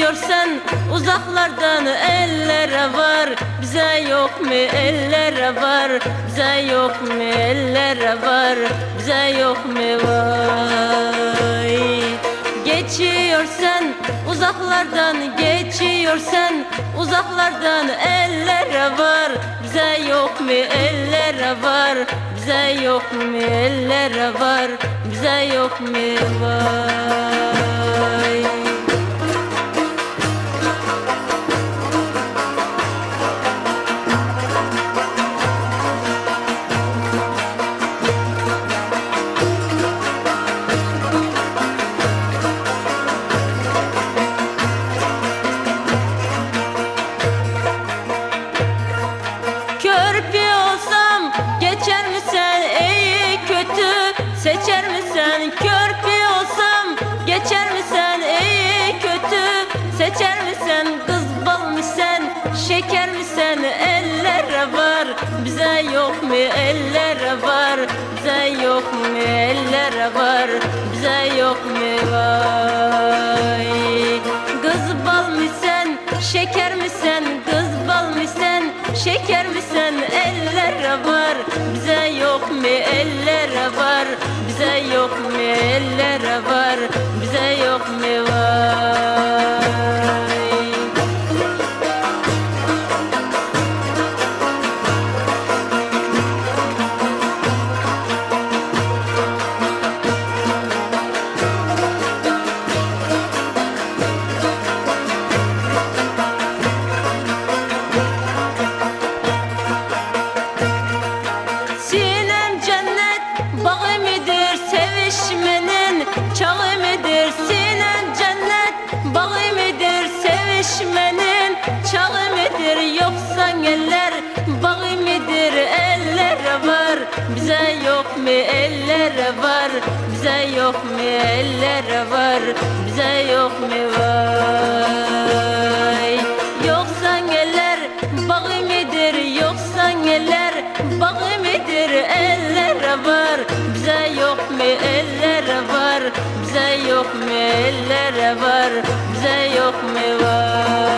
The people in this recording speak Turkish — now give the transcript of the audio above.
geçiyorsan Uzaklardan ellere var. Bize yok mu ellere var? Bize yok mu ellere var? Bize yok mu vay? Geçiyorsan uzaklardan geçiyorsan Uzaklardan ellere var. Bize yok mu ellere var? Bize yok mu ellere var? Bize yok mu vay seçer misin? Kız bal mısın şeker misin ellere var. Bize yok mu? Ellere var. Bize yok mu? Ellere var. Bize yok mu? Vay. Kız bal mısın şeker misin kız bal mısın şeker misin ellere var. Bize yok mu? Ellere var. Bize yok mu? Ellere var var? Bize yok mu? Ellere var? Bize yok mu? Vay! Yoksa eller bağı midir Yoksa eller bağı midir ellere var. Bize yok mu? Ellere var. Bize yok mu? Ellere var. Bize yok mu? Var